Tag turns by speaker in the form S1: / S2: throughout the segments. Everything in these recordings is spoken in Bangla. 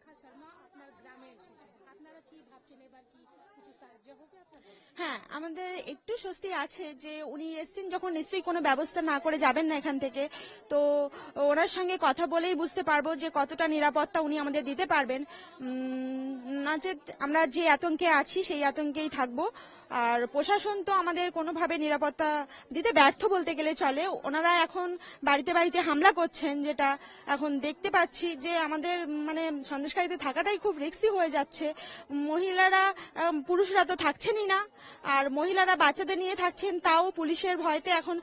S1: রেখা শর্মা আপনার গ্রামে এসেছেন। আপনারা কি ভাবছেন এবার কি
S2: হ্যাঁ আমাদের একটু স্বস্তি আছে যে উনি এসছেন যখন নিশ্চয়ই কোনো ব্যবস্থা না করে যাবেন না এখান থেকে। তো ওনার সঙ্গে কথা বলেই বুঝতে পারব যে কতটা নিরাপত্তা উনি আমাদের দিতে পারবেন। নচেত আমরা যে আতঙ্কে আছি সেই আতঙ্কেই থাকব। আর প্রশাসন তো আমাদের কোনোভাবে নিরাপত্তা দিতে ব্যর্থ বলতে গেলে চলে। ওনারা এখন বাড়িতে বাড়িতে হামলা করছেন যেটা এখন দেখতে পাচ্ছি যে আমাদের মানে সন্দেশকারীতে থাকাটাই খুব রিস্কি হয়ে যাচ্ছে। মহিলারা আম, পুরুষরা তো থাকছেনই না। আর মহিলারা বাচ্চাদের নিয়ে থাকছেন, তাও পুলিশের ভয়তে এখন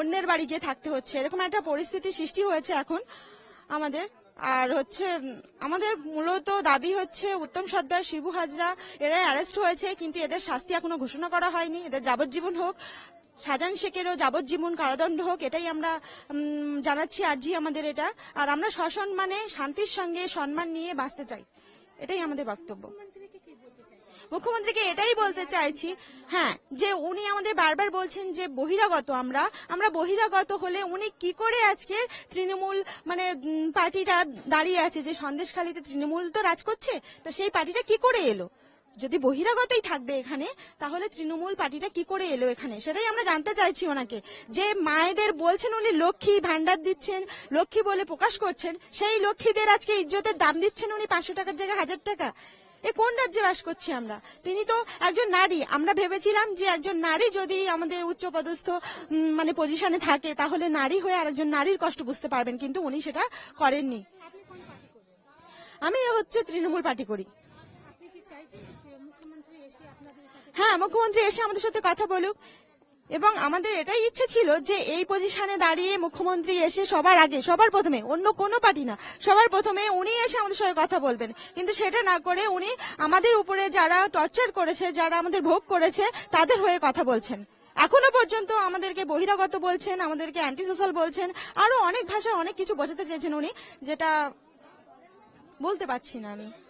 S2: অন্যের বাড়ি গিয়ে থাকতে হচ্ছে। এরকম একটা পরিস্থিতি সৃষ্টি হয়েছে এখন আমাদের। আর হচ্ছে, আমাদের মূলত দাবি হচ্ছে উত্তম সর্দার শিবু হাজরা এরা অ্যারেস্ট হয়েছে, কিন্তু এদের শাস্তি এখনও ঘোষণা করা হয়নি। এদের যাবজ্জীবন হোক, সাজান শেখেরও যাবজ্জীবন কারাদণ্ড হোক, এটাই আমরা জানাচ্ছি আর্জি আমাদের এটা। আর আমরা সসম্মানে শান্তির সঙ্গে সম্মান নিয়ে বাঁচতে চাই। এটাই আমাদের বক্তব্য।
S1: মুখ্যমন্ত্রীকে
S2: এটাই বলতে চাইছি হ্যাঁ যে উনি আমাদের বারবার বলছেন যে বহিরাগত আমরা আমরা বহিরাগত হলে উনি কি করে আজকে তৃণমূল মানে পার্টিটা দাঁড়িয়ে আছে, যে সন্দেশখালীতে তৃণমূল তো রাজ করছে, তা সেই পার্টিটা কি করে এলো? যদি বহিরাগতই থাকবে এখানে, তাহলে তৃণমূল পার্টিটা কি করে এলো এখানে? সেটাই আমরা জানতে চাইছি ওনাকে। যে মায়েদের বলছেন উনি, লক্ষ্মী ভান্ডার দিচ্ছেন, লক্ষ্মী বলে প্রকাশ করছেন, সেই লক্ষ্মীদের আজকে ইজ্জতের দাম দিচ্ছেন উনি পাঁচশো টাকার জায়গায় হাজার টাকা। এ কোন রাজ্যে বাস করছি আমরা? তিনি তো একজন নারী। আমরা ভেবেছিলাম যে একজন নারী যদি আমাদের উচ্চপদস্থ পদস্থ মানে পজিশনে থাকে তাহলে নারী হয়ে আরেকজন নারীর কষ্ট বুঝতে পারবেন কিন্তু উনি সেটা করেননি। আমি হচ্ছে তৃণমূল পার্টি করি। হ্যাঁ মুখ্যমন্ত্রী এসে আমাদের সাথে কথা বলুক? এবং আমাদের এটাই ইচ্ছে ছিল যে এই পজিশনে দাঁড়িয়ে মুখ্যমন্ত্রী এসে সবার আগে, সবার প্রথমে, অন্য কোনো পার্টি না, সবার প্রথমে উনি এসে আমাদের সঙ্গে কথা বলবেন। কিন্তু সেটা না করে উনি আমাদের উপরে যারা টর্চার করেছে, যারা আমাদের ভোগ করেছে, তাদের হয়ে কথা বলছেন। এখনও পর্যন্ত আমাদেরকে বহিরাগত বলছেন, আমাদেরকে অ্যান্টি সোশ্যাল বলছেন, আরও অনেক ভাষায় অনেক কিছু বোঝাতে চেয়েছেন উনি, যেটা বলতে পারছি না আমি।